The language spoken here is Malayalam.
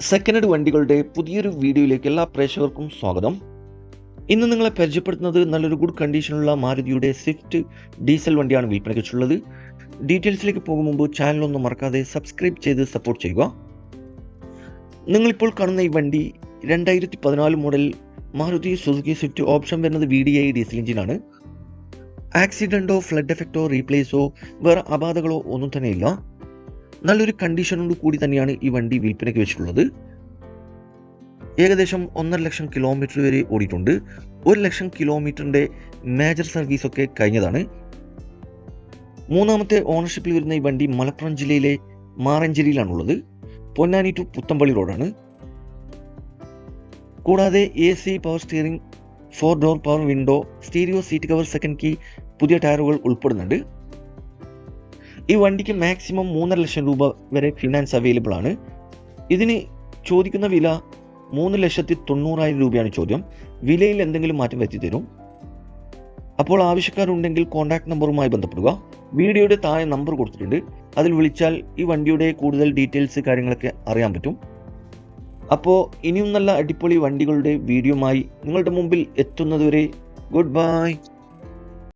സെക്കൻഡ് ഹെഡ് വണ്ടികളുടെ പുതിയൊരു വീഡിയോയിലേക്ക് എല്ലാ പ്രേക്ഷകർക്കും സ്വാഗതം. ഇന്ന് നിങ്ങളെ പരിചയപ്പെടുത്തുന്നത് നല്ലൊരു ഗുഡ് കണ്ടീഷനുള്ള മാരുതിയുടെ സ്വിഫ്റ്റ് ഡീസൽ വണ്ടിയാണ് വിൽപ്പനയ്ക്ക് വെച്ചുള്ളത് ഡീറ്റെയിൽസിലേക്ക് പോകും മുമ്പ് ചാനലൊന്നും മറക്കാതെ സബ്സ്ക്രൈബ് ചെയ്ത് സപ്പോർട്ട് ചെയ്യുക. നിങ്ങളിപ്പോൾ കാണുന്ന ഈ വണ്ടി രണ്ടായിരത്തി പതിനാല് model Maruti Suzuki Swift option വരുന്നത് വി ഡി ഐ ഡീസൽ എഞ്ചിനാണ് ആക്സിഡന്റോ ഫ്ലഡ് എഫക്റ്റോ റീപ്ലേസോ വേറെ അപാധകളോ ഒന്നും തന്നെ ഇല്ല നല്ലൊരു കണ്ടീഷനോട് കൂടി തന്നെയാണ് ഈ വണ്ടി വിൽപ്പനയ്ക്ക് വെച്ചിട്ടുള്ളത്. ഏകദേശം ഒന്നര ലക്ഷം കിലോമീറ്റർ വരെ ഓടിയിട്ടുണ്ട്. ഒരു ലക്ഷം കിലോമീറ്ററിന്റെ മേജർ സർവീസൊക്കെ കഴിഞ്ഞതാണ്. മൂന്നാമത്തെ ഓണർഷിപ്പിൽ വരുന്ന ഈ വണ്ടി മലപ്പുറം ജില്ലയിലെ മാറഞ്ചേരിയിലാണുള്ളത്. പൊന്നാനി ടു പുത്തമ്പള്ളി റോഡാണ് കൂടാതെ A C power steering four door power window stereo seat cover second key പുതിയ ടയറുകൾ ഉൾപ്പെടുന്നുണ്ട്. ഈ വണ്ടിക്ക് മാക്സിമം മൂന്നര ലക്ഷം രൂപ വരെ ഫിനാൻസ് അവൈലബിൾ ആണ്. ഇതിന് ചോദിക്കുന്ന വില മൂന്ന് ലക്ഷത്തി തൊണ്ണൂറായിരം രൂപയാണ് ചോദ്യം. വിലയിൽ എന്തെങ്കിലും മാറ്റം വരുത്തി തരും. അപ്പോൾ ആവശ്യക്കാരുണ്ടെങ്കിൽ കോൺടാക്ട് നമ്പറുമായി ബന്ധപ്പെടുക. വീഡിയോയുടെ താഴെ നമ്പർ കൊടുത്തിട്ടുണ്ട്. അതിൽ വിളിച്ചാൽ ഈ വണ്ടിയുടെ കൂടുതൽ ഡീറ്റെയിൽസ് കാര്യങ്ങളൊക്കെ അറിയാൻ പറ്റും. അപ്പോൾ ഇനിയും നല്ല അടിപൊളി വണ്ടികളുടെ വീഡിയോമായി നിങ്ങളുടെ മുമ്പിൽ എത്തുന്നതുവരെ ഗുഡ് ബൈ